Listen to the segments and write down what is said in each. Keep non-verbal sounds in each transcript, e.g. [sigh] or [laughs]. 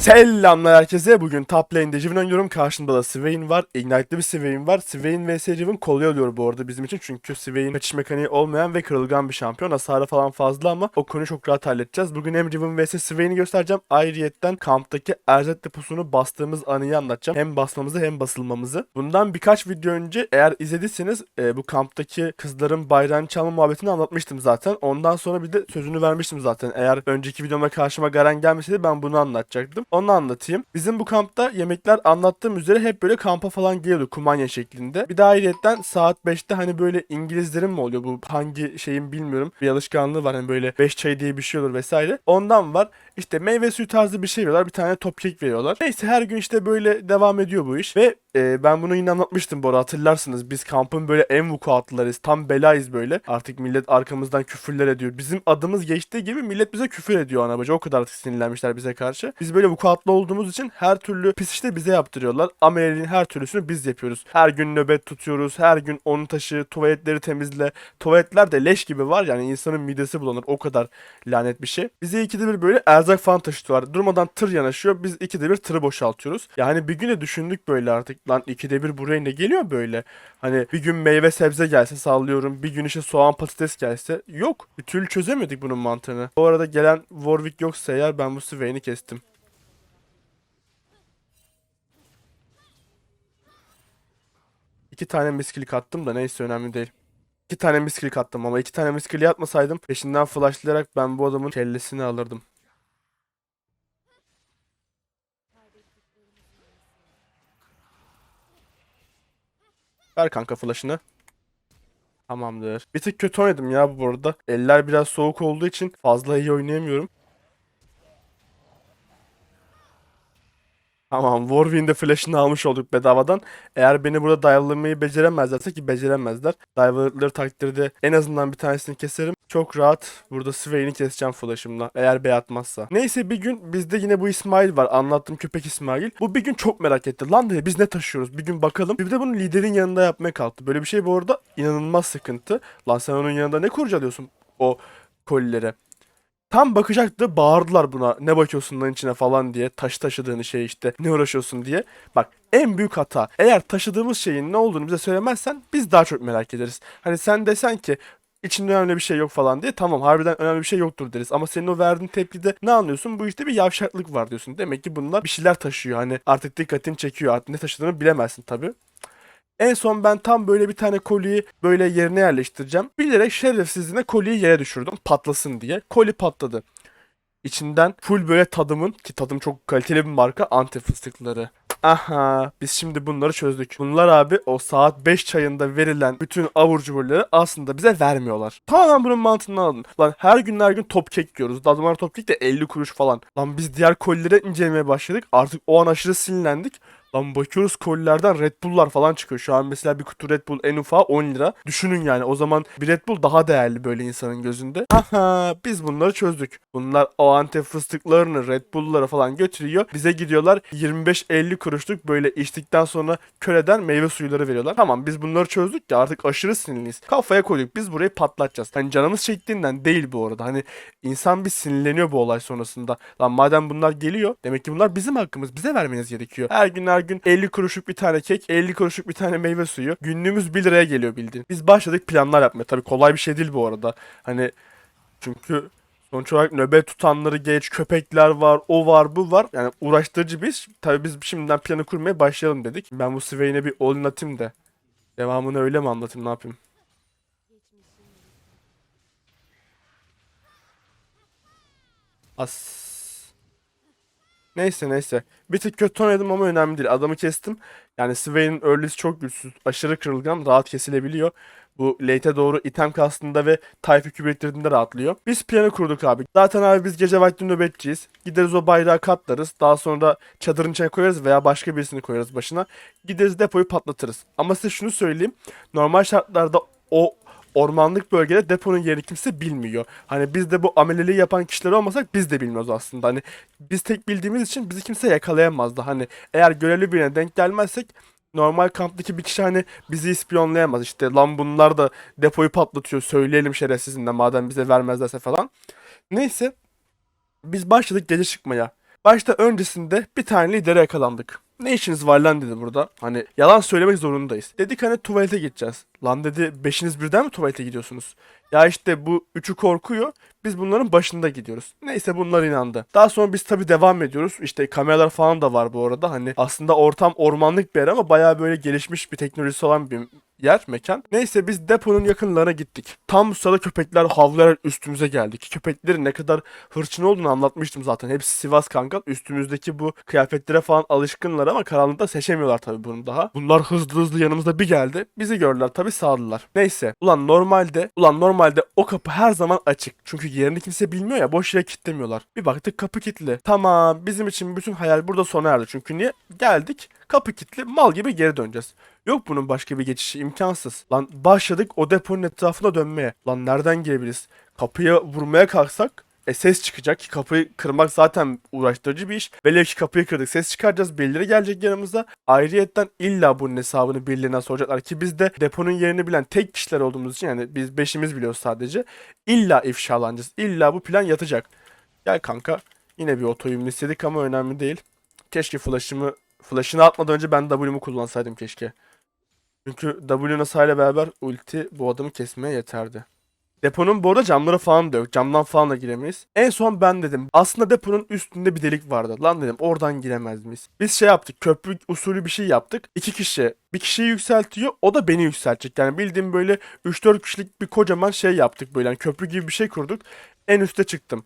Selamlar herkese. Bugün top lane'de Riven oynuyorum. Karşımda da Swain var. Ignite'li bir Swain var. Swain vs Riven kolay oluyor bu arada bizim için. Çünkü Swain kaçış mekaniği olmayan ve kırılgan bir şampiyon. Hasarı falan fazla ama o konuyu çok rahat halledeceğiz. Bugün hem Riven vs Swain'i göstereceğim. Ayrıyetten kamptaki erzet deposunu bastığımız anıyı anlatacağım. Hem basmamızı hem basılmamızı. Bundan birkaç video önce eğer izlediyseniz e, bu kamptaki kızların bayrağını çalma muhabbetini anlatmıştım zaten. Ondan sonra bir de sözünü vermiştim zaten. Eğer önceki videomda karşıma Garen gelmeseydi ben bunu anlatacaktım. Onu anlatayım. Bizim bu kampta yemekler anlattığım üzere hep böyle kampa falan geliyordu kumanya şeklinde. Bir de ayrıyetten saat 5'te hani böyle İngilizlerin mi oluyor bu hangi şeyin bilmiyorum. Bir alışkanlığı var hani böyle 5 çay diye bir şey olur vesaire. Ondan var. İşte meyve suyu tarzı bir şey veriyorlar. Bir tane top kek veriyorlar. Neyse her gün işte böyle devam ediyor bu iş. Ve e, ben bunu yine anlatmıştım bu arada hatırlarsınız. Biz kampın böyle en vukuatlılarız. Tam belayız böyle. Artık millet arkamızdan küfürler ediyor. Bizim adımız geçtiği gibi millet bize küfür ediyor anabacı. O kadar artık sinirlenmişler bize karşı. Biz böyle vukuatlı olduğumuz için her türlü pis işte bize yaptırıyorlar. Ameliyatın her türlüsünü biz yapıyoruz. Her gün nöbet tutuyoruz. Her gün onu taşı, tuvaletleri temizle. Tuvaletler de leş gibi var yani insanın midesi bulanır. O kadar lanet bir şey. Bize ikide bir böyle erzak falan taşıtıyorlar. Durmadan tır yanaşıyor. Biz ikide bir tırı boşaltıyoruz. Yani bir güne düşündük böyle artık. Lan ikide bir buraya ne geliyor böyle? Hani bir gün meyve sebze gelse sallıyorum. Bir gün işte soğan patates gelse. Yok. Bir türlü çözemedik bunun mantığını. Bu arada gelen Warwick yoksa eğer ben bu Swain'i kestim. İki tane miskilik attım da neyse önemli değil. İki tane miskilik attım ama iki tane miskili atmasaydım peşinden flashlayarak ben bu adamın kellesini alırdım. Ver kanka flash'ını. Tamamdır. Bir tık kötü oynadım ya bu arada. Eller biraz soğuk olduğu için fazla iyi oynayamıyorum. Tamam, Warwick'in de flash'ını almış olduk bedavadan. Eğer beni burada dive'lamayı beceremezlerse ki beceremezler. Dive'ları takdirde en azından bir tanesini keserim. Çok rahat burada Swain'i keseceğim flash'ımla. Eğer bey atmazsa. Neyse bir gün bizde yine bu İsmail var. Anlattığım köpek İsmail. Bu bir gün çok merak etti. Lan dedi biz ne taşıyoruz? Bir gün bakalım. Bir de bunu liderin yanında yapmaya kalktı. Böyle bir şey bu arada inanılmaz sıkıntı. Lan sen onun yanında ne kurcalıyorsun o kolilere? Tam bakacaktı bağırdılar buna ne bakıyorsun lan içine falan diye taş taşıdığını şey işte ne uğraşıyorsun diye. Bak en büyük hata eğer taşıdığımız şeyin ne olduğunu bize söylemezsen biz daha çok merak ederiz. Hani sen desen ki içinde önemli bir şey yok falan diye tamam harbiden önemli bir şey yoktur deriz. Ama senin o verdiğin tepkide ne anlıyorsun? Bu işte bir yavşaklık var diyorsun. Demek ki bunlar bir şeyler taşıyor. Hani artık dikkatini çekiyor. Artık ne taşıdığını bilemezsin tabii. En son ben tam böyle bir tane koliyi böyle yerine yerleştireceğim. Bilerek şerefsizliğine koliyi yere düşürdüm patlasın diye. Koli patladı. İçinden full böyle tadımın ki tadım çok kaliteli bir marka anti fıstıkları. Aha biz şimdi bunları çözdük. Bunlar abi o saat 5 çayında verilen bütün avur cuburları aslında bize vermiyorlar. Tamamen bunun mantığını alın. Lan her gün her gün top kek yiyoruz. Dadımlar top kek de 50 kuruş falan. Lan biz diğer kolilere incelemeye başladık. Artık o an aşırı sinirlendik. Lan bakıyoruz kolilerden Red Bull'lar falan çıkıyor. Şu an mesela bir kutu Red Bull en ufağı 10 lira. Düşünün yani o zaman bir Red Bull daha değerli böyle insanın gözünde. Aha biz bunları çözdük. Bunlar o antep fıstıklarını Red Bull'lara falan götürüyor. Bize gidiyorlar 25-50 kuruşluk böyle içtikten sonra köleden meyve suyuları veriyorlar. Tamam biz bunları çözdük ya artık aşırı sinirliyiz. Kafaya koyduk biz burayı patlatacağız. Hani canımız çektiğinden değil bu arada. Hani insan bir sinirleniyor bu olay sonrasında. Lan madem bunlar geliyor demek ki bunlar bizim hakkımız. Bize vermeniz gerekiyor. Her gün her gün 50 kuruşluk bir tane kek, 50 kuruşluk bir tane meyve suyu. Günlüğümüz 1 liraya geliyor bildiğin. Biz başladık planlar yapmaya. Tabii kolay bir şey değil bu arada. Hani çünkü sonuç olarak nöbet tutanları geç, köpekler var, o var, bu var. Yani uğraştırıcı biz. Tabii biz şimdiden planı kurmaya başlayalım dedik. Ben bu Swain'e bir all atayım da. Devamını öyle mi anlatayım, ne yapayım? As. Neyse neyse. Bir tık kötü oynadım ama önemli değil. Adamı kestim. Yani Swain'in early'si çok güçsüz. Aşırı kırılgan. Rahat kesilebiliyor. Bu late'e doğru item kastında ve type biriktirdiğinde rahatlıyor. Biz planı kurduk abi. Zaten abi biz gece vakti nöbetçiyiz. Gideriz o bayrağı katlarız. Daha sonra çadırın içine koyarız veya başka birisini koyarız başına. Gideriz depoyu patlatırız. Ama size şunu söyleyeyim. Normal şartlarda o ormanlık bölgede deponun yerini kimse bilmiyor. Hani biz de bu ameleliği yapan kişiler olmasak biz de bilmiyoruz aslında. Hani biz tek bildiğimiz için bizi kimse yakalayamazdı. Hani eğer görevli birine denk gelmezsek normal kamptaki bir kişi hani bizi ispiyonlayamaz. İşte lan bunlar da depoyu patlatıyor söyleyelim şerefsizin de madem bize vermezlerse falan. Neyse biz başladık gece çıkmaya. Başta öncesinde bir tane lidere yakalandık. Ne işiniz var lan dedi burada. Hani yalan söylemek zorundayız. Dedik hani tuvalete gideceğiz. Lan dedi beşiniz birden mi tuvalete gidiyorsunuz? Ya işte bu üçü korkuyor. Biz bunların başında gidiyoruz. Neyse bunlar inandı. Daha sonra biz tabii devam ediyoruz. İşte kameralar falan da var bu arada. Hani aslında ortam ormanlık bir yer ama bayağı böyle gelişmiş bir teknolojisi olan bir yer, mekan. Neyse biz deponun yakınlarına gittik. Tam bu sırada köpekler havlayarak üstümüze geldi. Ki köpeklerin ne kadar hırçın olduğunu anlatmıştım zaten. Hepsi Sivas kanka. Üstümüzdeki bu kıyafetlere falan alışkınlar ama karanlıkta seçemiyorlar tabii bunu daha. Bunlar hızlı hızlı yanımıza bir geldi. Bizi gördüler tabii sağdılar. Neyse. Ulan normalde, ulan normalde o kapı her zaman açık. Çünkü yerini kimse bilmiyor ya boş yere kilitlemiyorlar. Bir baktık kapı kilitli. Tamam bizim için bütün hayal burada sona erdi. Çünkü niye? Geldik kapı kilitli mal gibi geri döneceğiz. Yok bunun başka bir geçişi imkansız. Lan başladık o deponun etrafına dönmeye. Lan nereden girebiliriz? Kapıya vurmaya kalksak e ses çıkacak ki kapıyı kırmak zaten uğraştırıcı bir iş. Velev ki kapıyı kırdık ses çıkaracağız birileri gelecek yanımıza. Ayrıyetten illa bunun hesabını birilerine soracaklar ki biz de deponun yerini bilen tek kişiler olduğumuz için yani biz beşimiz biliyoruz sadece. İlla ifşalanacağız. İlla bu plan yatacak. Gel kanka yine bir otoyumlu istedik ama önemli değil. Keşke flash'ımı flash'ını atmadan önce ben W'mu kullansaydım keşke. Çünkü W nasayla beraber ulti bu adamı kesmeye yeterdi. Deponun bu arada camları falan da yok. Camdan falan da giremeyiz. En son ben dedim. Aslında deponun üstünde bir delik vardı. Lan dedim oradan giremez miyiz? Biz şey yaptık. Köprü usulü bir şey yaptık. İki kişi bir kişiyi yükseltiyor. O da beni yükseltecek. Yani bildiğim böyle 3-4 kişilik bir kocaman şey yaptık böyle. Yani köprü gibi bir şey kurduk. En üste çıktım.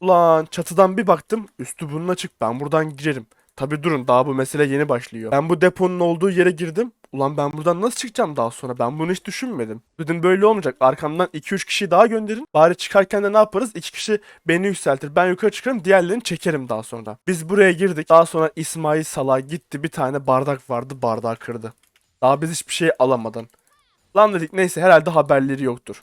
Ulan çatıdan bir baktım. Üstü bunun açık. Ben buradan girerim. Tabi durun daha bu mesele yeni başlıyor. Ben bu deponun olduğu yere girdim. Ulan ben buradan nasıl çıkacağım daha sonra? Ben bunu hiç düşünmedim. Dedim böyle olmayacak. Arkamdan 2-3 kişi daha gönderin. Bari çıkarken de ne yaparız? 2 kişi beni yükseltir. Ben yukarı çıkarım. Diğerlerini çekerim daha sonra. Biz buraya girdik. Daha sonra İsmail Salah gitti. Bir tane bardak vardı. Bardağı kırdı. Daha biz hiçbir şey alamadan. Lan dedik neyse herhalde haberleri yoktur.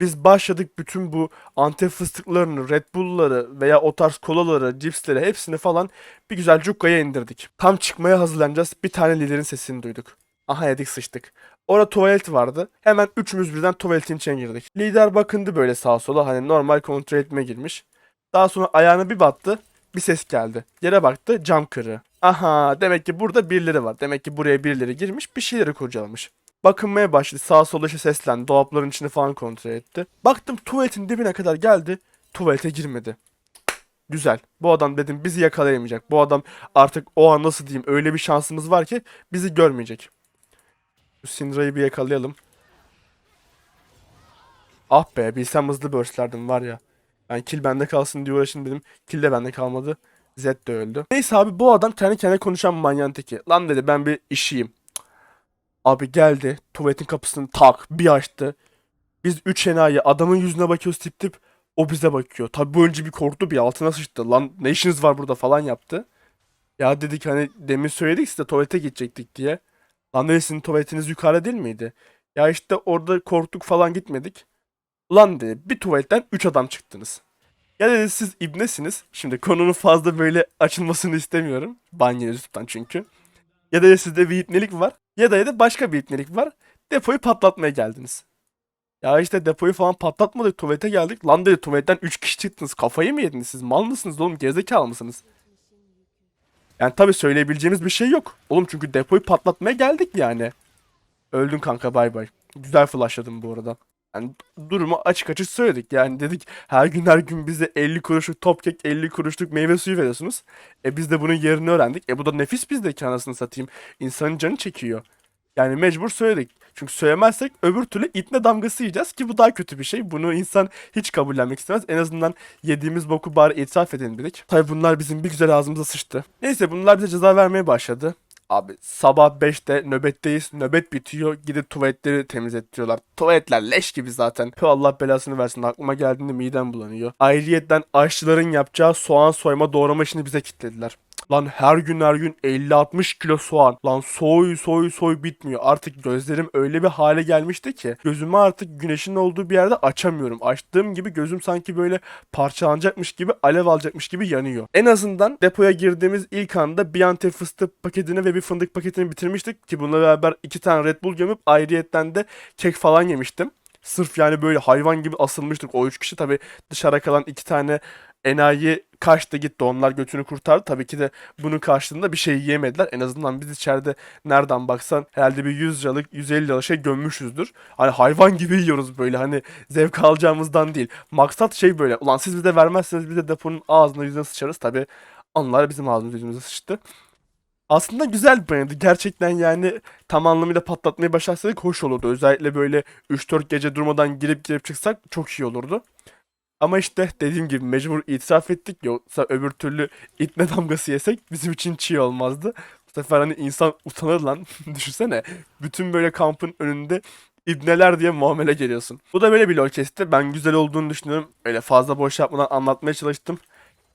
Biz başladık bütün bu antep fıstıklarını, Red Bull'ları veya o tarz kolaları, cipsleri hepsini falan bir güzel cukkaya indirdik. Tam çıkmaya hazırlanacağız. Bir tane liderin sesini duyduk. Aha yedik sıçtık. Orada tuvalet vardı. Hemen üçümüz birden tuvaletin içine girdik. Lider bakındı böyle sağa sola hani normal kontrol etme girmiş. Daha sonra ayağına bir battı. Bir ses geldi. Yere baktı cam kırığı. Aha demek ki burada birileri var. Demek ki buraya birileri girmiş bir şeyleri kurcalamış. Bakınmaya başladı. Sağa sola işte seslendi. Dolapların içini falan kontrol etti. Baktım tuvaletin dibine kadar geldi. Tuvalete girmedi. Güzel. Bu adam dedim bizi yakalayamayacak. Bu adam artık o an nasıl diyeyim öyle bir şansımız var ki bizi görmeyecek. Şu bir yakalayalım. Ah be bilsem hızlı burstlerdim var ya. Ben kill bende kalsın diye uğraşın dedim. Kill de bende kalmadı. Zed de öldü. Neyse abi bu adam kendi kendine konuşan manyağın teki. Lan dedi ben bir işiyim. Abi geldi. Tuvaletin kapısını tak bir açtı. Biz üç enayi adamın yüzüne bakıyoruz tip tip. O bize bakıyor. Tabi bu önce bir korktu bir altına sıçtı. Lan ne işiniz var burada falan yaptı. Ya dedik hani demin söyledik size tuvalete gidecektik diye. Lan dedi sizin tuvaletiniz yukarıda değil miydi? Ya işte orada korktuk falan gitmedik. Lan dedi bir tuvaletten 3 adam çıktınız. Ya dedi siz ibnesiniz. Şimdi konunun fazla böyle açılmasını istemiyorum. Banyo YouTube'dan çünkü. Ya da sizde bir ipnelik var. Ya da ya da başka bir ipnelik var. Depoyu patlatmaya geldiniz. Ya işte depoyu falan patlatmadık tuvalete geldik. Lan dedi tuvaletten 3 kişi çıktınız. Kafayı mı yediniz siz? Mal mısınız oğlum? Gerizekalı mısınız? Yani tabii söyleyebileceğimiz bir şey yok. Oğlum çünkü depoyu patlatmaya geldik yani. Öldün kanka bay bay. Güzel flashladın bu arada. Yani durumu açık açık söyledik. Yani dedik her gün her gün bize 50 kuruşluk top kek 50 kuruşluk meyve suyu veriyorsunuz. E biz de bunun yerini öğrendik. E bu da nefis bizdeki anasını satayım. İnsanın canı çekiyor. Yani mecbur söyledik. Çünkü söylemezsek öbür türlü itme damgası yiyeceğiz ki bu daha kötü bir şey. Bunu insan hiç kabullenmek istemez. En azından yediğimiz boku bari itiraf edelim dedik. Tabi bunlar bizim bir güzel ağzımıza sıçtı. Neyse bunlar bize ceza vermeye başladı. Abi sabah 5'te nöbetteyiz. Nöbet bitiyor. Gidip tuvaletleri temizletiyorlar. Tuvaletler leş gibi zaten. Tüh Allah belasını versin. Aklıma geldiğinde midem bulanıyor. Ayrıyetten aşçıların yapacağı soğan soyma doğrama işini bize kilitlediler. Lan her gün her gün 50-60 kilo soğan. Lan soy soy soy bitmiyor. Artık gözlerim öyle bir hale gelmişti ki gözümü artık güneşin olduğu bir yerde açamıyorum. Açtığım gibi gözüm sanki böyle parçalanacakmış gibi alev alacakmış gibi yanıyor. En azından depoya girdiğimiz ilk anda bir antep fıstık paketini ve bir fındık paketini bitirmiştik ki bununla beraber iki tane Red Bull gömüp ayrıyetten de kek falan yemiştim. Sırf yani böyle hayvan gibi asılmıştık o üç kişi tabi dışarı kalan iki tane enayi kaçtı gitti onlar götünü kurtardı. Tabii ki de bunun karşılığında bir şey yiyemediler. En azından biz içeride nereden baksan herhalde bir 100 liralık 150 liralık şey gömmüşüzdür. Hani hayvan gibi yiyoruz böyle hani zevk alacağımızdan değil. Maksat şey böyle ulan siz bize vermezseniz biz de deponun ağzına yüzüne sıçarız. Tabii onlar bizim ağzımıza yüzümüze sıçtı. Aslında güzel bir oyundu. Gerçekten yani tam anlamıyla patlatmayı başarsak hoş olurdu. Özellikle böyle 3-4 gece durmadan girip girip çıksak çok iyi olurdu. Ama işte dediğim gibi mecbur itiraf ettik. Yoksa öbür türlü itme damgası yesek bizim için çiğ olmazdı. Bu sefer hani insan utanır lan. [laughs] Düşünsene. Bütün böyle kampın önünde ibneler diye muamele geliyorsun. Bu da böyle bir lol kesti. Ben güzel olduğunu düşünüyorum. Öyle fazla boş yapmadan anlatmaya çalıştım.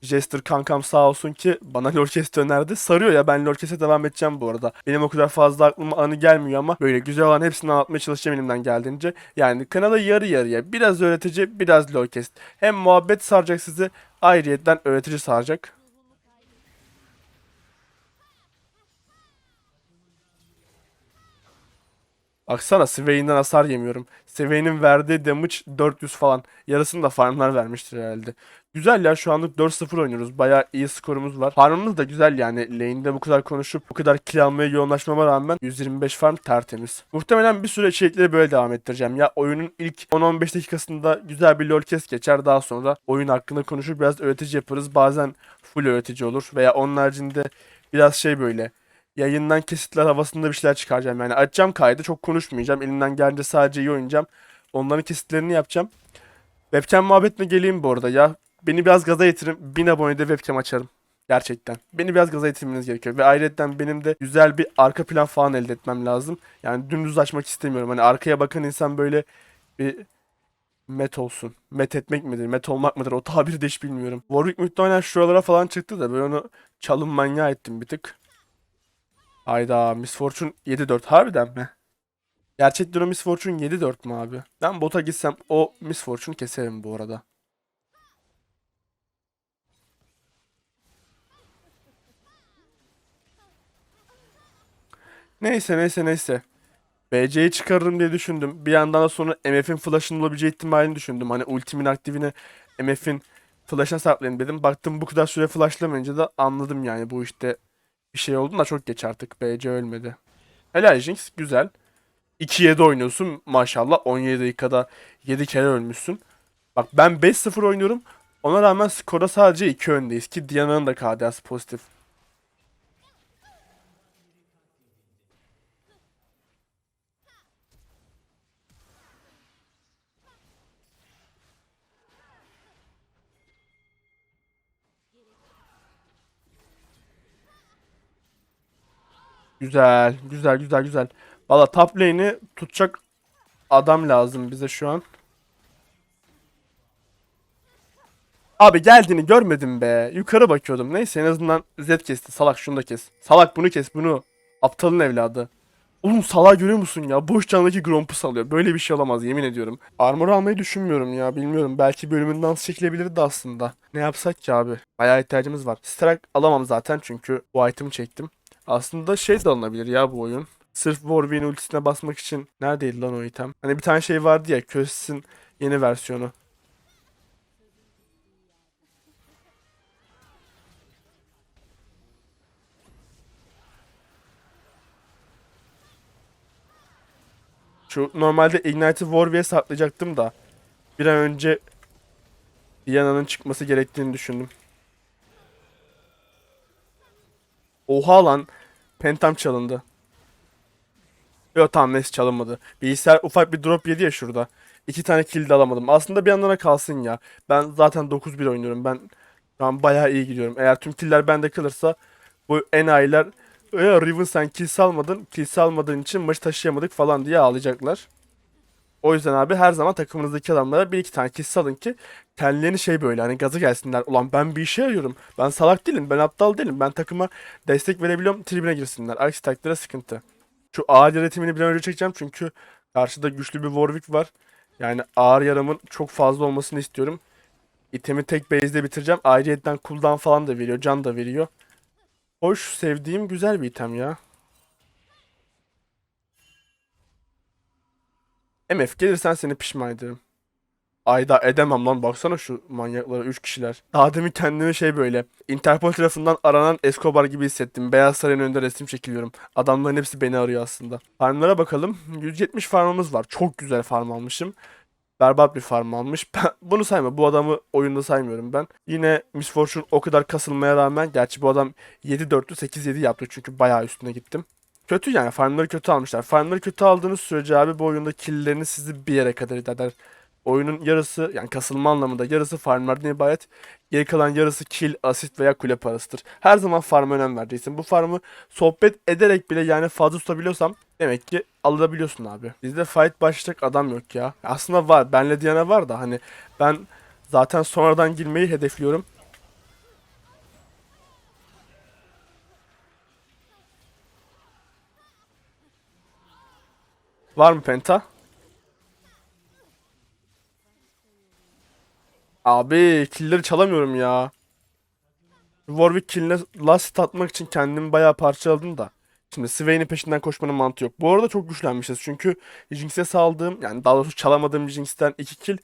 Jester kankam sağ olsun ki bana [laughs] Lorcast önerdi. Sarıyor ya ben Lorcast'e devam edeceğim bu arada. Benim o kadar fazla aklıma anı gelmiyor ama böyle güzel olan hepsini anlatmaya çalışacağım elimden geldiğince. Yani kanala yarı yarıya biraz öğretici biraz Lorcast. Hem muhabbet saracak sizi ayrıyetten öğretici saracak. Baksana Swain'den hasar yemiyorum. Swain'in verdiği damage 400 falan. Yarısını da farmlar vermiştir herhalde. Güzel ya şu anlık 4-0 oynuyoruz. Bayağı iyi skorumuz var. Farmımız da güzel yani. Lane'de bu kadar konuşup bu kadar kill almaya yoğunlaşmama rağmen 125 farm tertemiz. Muhtemelen bir süre içerikleri böyle devam ettireceğim. Ya oyunun ilk 10-15 dakikasında güzel bir lol kes geçer. Daha sonra oyun hakkında konuşup biraz öğretici yaparız. Bazen full öğretici olur. Veya onun haricinde biraz şey böyle yayından kesitler havasında bir şeyler çıkaracağım. Yani açacağım kaydı çok konuşmayacağım. Elimden gelince sadece iyi oynayacağım. Onların kesitlerini yapacağım. Webcam muhabbetine geleyim bu arada ya. Beni biraz gaza getirin. 1000 abonede webcam açarım. Gerçekten. Beni biraz gaza getirmeniz gerekiyor. Ve ayrıca benim de güzel bir arka plan falan elde etmem lazım. Yani dümdüz açmak istemiyorum. Hani arkaya bakan insan böyle bir met olsun. Met etmek midir? Met olmak mıdır? O tabiri de hiç bilmiyorum. Warwick muhtemelen şuralara falan çıktı da ben onu çalım manyağı ettim bir tık. Hayda Miss Fortune 7-4 harbiden mi? Gerçekten o Miss Fortune 7-4 mü abi? Ben bota gitsem o Miss Fortune keserim bu arada. Neyse neyse neyse. BC'yi çıkarırım diye düşündüm. Bir yandan da sonra MF'in flash'ın olabileceği ihtimalini düşündüm. Hani ultimin aktifini MF'in flash'ına saklayayım dedim. Baktım bu kadar süre flashlamayınca da anladım yani bu işte bir şey oldu da çok geç artık. BC ölmedi. Helal Jinx güzel. 2-7 oynuyorsun maşallah 17 dakikada 7 kere ölmüşsün. Bak ben 5-0 oynuyorum. Ona rağmen skora sadece 2 öndeyiz ki Diana'nın da KDA'sı pozitif. Güzel, güzel, güzel, güzel. Valla top lane'i tutacak adam lazım bize şu an. Abi geldiğini görmedim be. Yukarı bakıyordum. Neyse en azından Z kesti. Salak şunu da kes. Salak bunu kes bunu. Aptalın evladı. Oğlum salağı görüyor musun ya? Boş candaki Gromp'u salıyor. Böyle bir şey olamaz yemin ediyorum. Armor almayı düşünmüyorum ya. Bilmiyorum. Belki bölümün dans çekilebilirdi aslında. Ne yapsak ki abi? Bayağı ihtiyacımız var. Strike alamam zaten çünkü bu item'ı çektim. Aslında şey de alınabilir ya bu oyun. Sırf Warwick'in ultisine basmak için neredeydi lan o item? Hani bir tane şey vardı ya Kös'ün yeni versiyonu. Şu normalde Ignite'ı Warwick'e saklayacaktım da bir an önce Diana'nın çıkması gerektiğini düşündüm. Oha lan. Pentam çalındı. Yok tamam neyse çalınmadı. Bilgisayar ufak bir drop yedi ya şurada. İki tane kill de alamadım. Aslında bir yandan kalsın ya. Ben zaten 9-1 oynuyorum. Ben şu an bayağı iyi gidiyorum. Eğer tüm killer bende kalırsa bu enayiler ya Riven sen kill salmadın. Kill salmadığın için maçı taşıyamadık falan diye ağlayacaklar. O yüzden abi her zaman takımınızdaki adamlara bir iki tane kill salın ki kendilerini şey böyle hani gazı gelsinler. Ulan ben bir işe yarıyorum. Ben salak değilim. Ben aptal değilim. Ben takıma destek verebiliyorum. Tribüne girsinler. Aksi takdirde sıkıntı. Şu ağır yönetimini bir an önce çekeceğim çünkü karşıda güçlü bir Warwick var. Yani ağır yaramın çok fazla olmasını istiyorum. İtemi tek base'de bitireceğim. Ayrıyetten cooldown falan da veriyor. Can da veriyor. Hoş, sevdiğim güzel bir item ya. MF gelirsen seni pişman ederim. Ayda edemem lan baksana şu manyaklara 3 kişiler. Daha demin kendimi şey böyle Interpol tarafından aranan Escobar gibi hissettim. Beyaz Saray'ın önünde resim çekiliyorum. Adamların hepsi beni arıyor aslında. Farmlara bakalım. 170 farmımız var. Çok güzel farm almışım. Berbat bir farm almış. [laughs] Ben, bunu sayma. Bu adamı oyunda saymıyorum ben. Yine Miss o kadar kasılmaya rağmen gerçi bu adam 7-4'lü 8-7 yaptı çünkü bayağı üstüne gittim. Kötü yani farmları kötü almışlar. Farmları kötü aldığınız sürece abi bu oyunda killleriniz sizi bir yere kadar eder. Oyunun yarısı yani kasılma anlamında yarısı farmlardan ibaret. Geri kalan yarısı kill, asist veya kule parasıdır. Her zaman farma önem vereceksin. Bu farmı sohbet ederek bile yani fazla tutabiliyorsam demek ki alabiliyorsun abi. Bizde fight başlayacak adam yok ya. Aslında var. Benle Diana var da hani ben zaten sonradan girmeyi hedefliyorum. Var mı penta? Abi killleri çalamıyorum ya. Warwick killine last atmak için kendimi bayağı parçaladım da. Şimdi Swain'in peşinden koşmanın mantığı yok. Bu arada çok güçlenmişiz çünkü Jinx'e saldığım yani daha doğrusu çalamadığım Jinx'ten 2 kill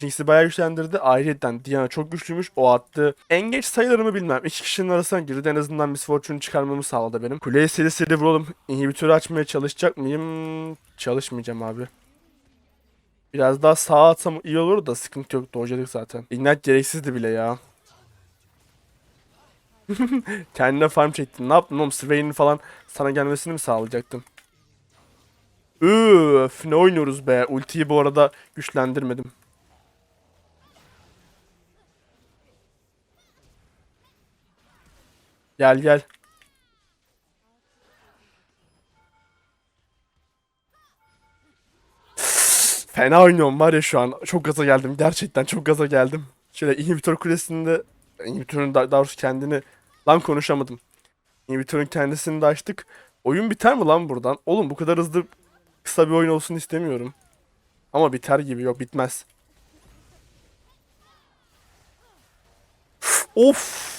Jinx'i bayağı güçlendirdi. Ayrıca Diana çok güçlüymüş. O attı. En geç sayılarımı bilmem. İki kişinin arasından girdi. En azından Miss Fortune'u çıkarmamı sağladı benim. Kuleyi seri seri vuralım. İnhibitörü açmaya çalışacak mıyım? Çalışmayacağım abi. Biraz daha sağa atsam iyi olur da sıkıntı yok. Dojladık zaten. Ignite gereksizdi bile ya. [laughs] Kendine farm çektin. Ne yaptın oğlum? Swain'in falan sana gelmesini mi sağlayacaktım? Üf, ne oynuyoruz be? Ultiyi bu arada güçlendirmedim. Gel gel. Fena oynuyorum var ya şu an. Çok gaza geldim. Gerçekten çok gaza geldim. Şöyle inhibitor kulesinde inhibitörün da- daha doğrusu kendini lan konuşamadım. İnhibitörün kendisini de açtık. Oyun biter mi lan buradan? Oğlum bu kadar hızlı kısa bir oyun olsun istemiyorum. Ama biter gibi yok bitmez. Of.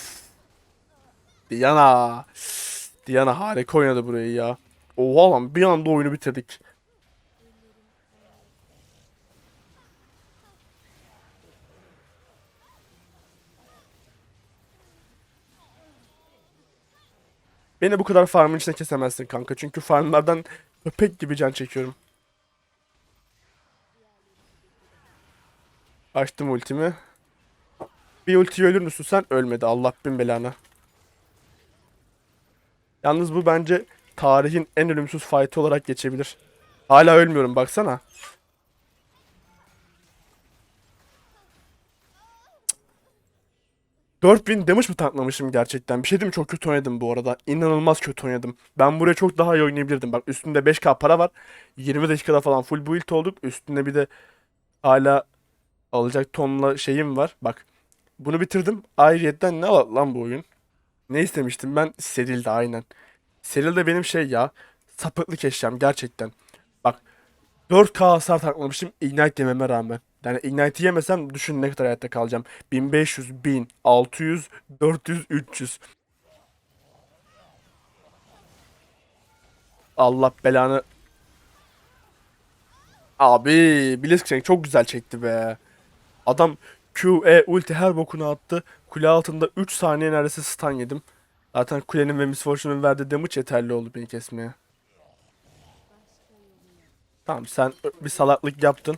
Diana. Diana harika oynadı burayı ya. Oha lan bir anda oyunu bitirdik. Beni bu kadar farmın içine kesemezsin kanka. Çünkü farmlardan köpek gibi can çekiyorum. Açtım ultimi. Bir ultiyi ölür müsün sen? Ölmedi. Allah bin belanı. Yalnız bu bence tarihin en ölümsüz fight olarak geçebilir. Hala ölmüyorum baksana. 4000 damage mı tanklamışım gerçekten? Bir şey diyeyim mi? Çok kötü oynadım bu arada. İnanılmaz kötü oynadım. Ben buraya çok daha iyi oynayabilirdim. Bak üstünde 5k para var. 20 dakikada falan full build olduk. Üstünde bir de hala alacak tonla şeyim var. Bak bunu bitirdim. Ayrıyetten ne var lan bu oyun? Ne istemiştim ben? Seril'de aynen. Seril de benim şey ya. Sapıklık eşyam gerçekten. Bak 4K hasar taklamışım Ignite yememe rağmen. Yani Ignite'i yemesem düşün ne kadar hayatta kalacağım. 1500, 1000, 600, 400, 300. Allah belanı. Abi Blitzcrank çok güzel çekti be. Adam Q, E, ulti her bokunu attı. Kule altında 3 saniye neredeyse stun yedim. Zaten kulenin ve Miss Fortune'un verdiği damage yeterli oldu beni kesmeye. Tamam sen bir salaklık yaptın.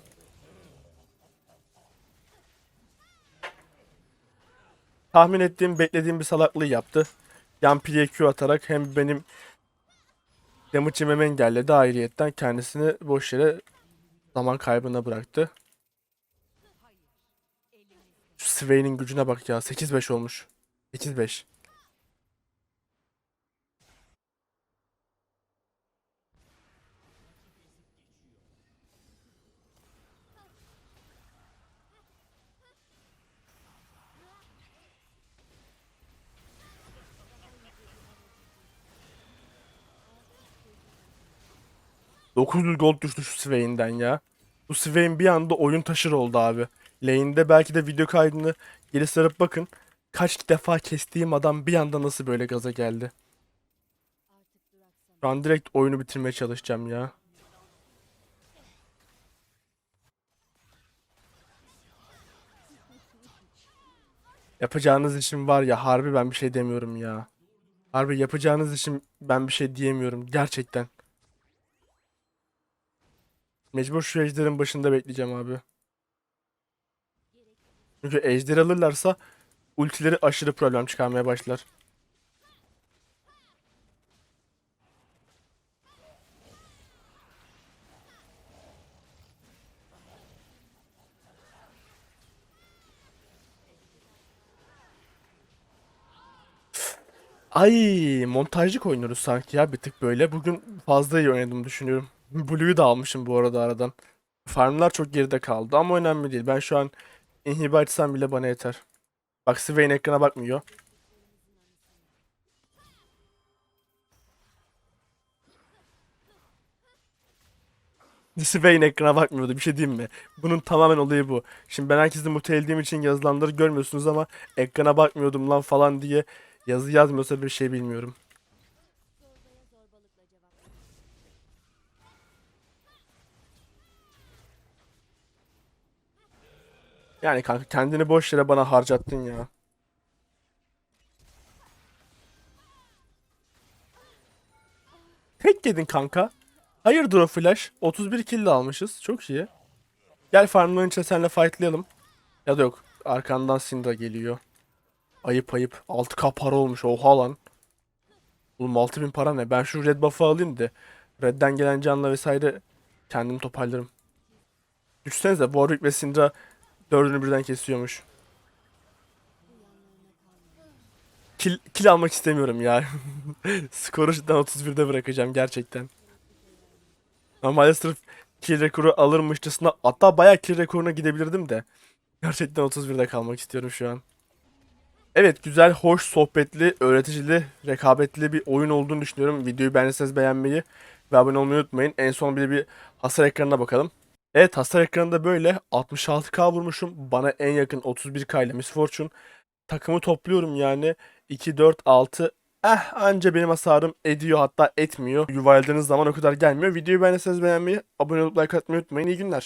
Tahmin ettiğim, beklediğim bir salaklığı yaptı. Yan piliye Q atarak hem benim damage yememi engelledi ayrıyetten kendisini boş yere zaman kaybına bıraktı. Şu Swain'in gücüne bak ya. 8-5 olmuş. 8-5. ...900 gold düştü şu Swain'den ya. Bu Swain bir anda oyun taşır oldu abi. Lane'de belki de video kaydını geri sarıp bakın. Kaç defa kestiğim adam bir anda nasıl böyle gaza geldi. Şu an direkt oyunu bitirmeye çalışacağım ya. Yapacağınız işim var ya harbi ben bir şey demiyorum ya. Harbi yapacağınız işim ben bir şey diyemiyorum gerçekten. Mecbur şu ejderin başında bekleyeceğim abi. Çünkü ejder alırlarsa ultileri aşırı problem çıkarmaya başlar. Ay montajlık oynuyoruz sanki ya bir tık böyle. Bugün fazla iyi oynadım düşünüyorum. Blue'yu da almışım bu arada aradan. Farmlar çok geride kaldı ama önemli değil. Ben şu an inhibi açsam bile bana yeter. Bak Swain ekrana bakmıyor. Swain ekrana bakmıyordu bir şey diyeyim mi? Bunun tamamen olayı bu. Şimdi ben herkesi mutelediğim için yazılanları görmüyorsunuz ama ekrana bakmıyordum lan falan diye yazı yazmıyorsa bir şey bilmiyorum. Yani kanka kendini boş yere bana harcattın ya. Tek yedin kanka. Hayırdır o flash? 31 kill almışız. Çok iyi. Gel farmların içine seninle fightlayalım. Ya da yok. Arkandan Syndra geliyor. Ayıp ayıp. 6k para olmuş. Oha lan. Oğlum 6000 para ne? Ben şu red buff'ı alayım da. Red'den gelen canla vesaire kendim toparlarım. Düşünsenize Warwick ve Syndra dördünü birden kesiyormuş. Kill, kill almak istemiyorum ya. [laughs] Skoru cidden 31'de bırakacağım gerçekten. Normalde sırf kill rekoru alırmışçasına hatta bayağı kill rekoruna gidebilirdim de. Gerçekten 31'de kalmak istiyorum şu an. Evet güzel, hoş, sohbetli, öğreticili, rekabetli bir oyun olduğunu düşünüyorum. Videoyu beğendiyseniz beğenmeyi ve abone olmayı unutmayın. En son bir de bir hasar ekranına bakalım. Evet hasar ekranında böyle 66k vurmuşum. Bana en yakın 31k ile Miss Fortune. Takımı topluyorum yani. 2, 4, 6. Eh anca benim hasarım ediyor hatta etmiyor. Yuvarladığınız zaman o kadar gelmiyor. Videoyu beğendiyseniz beğenmeyi, abone olup like atmayı unutmayın. İyi günler.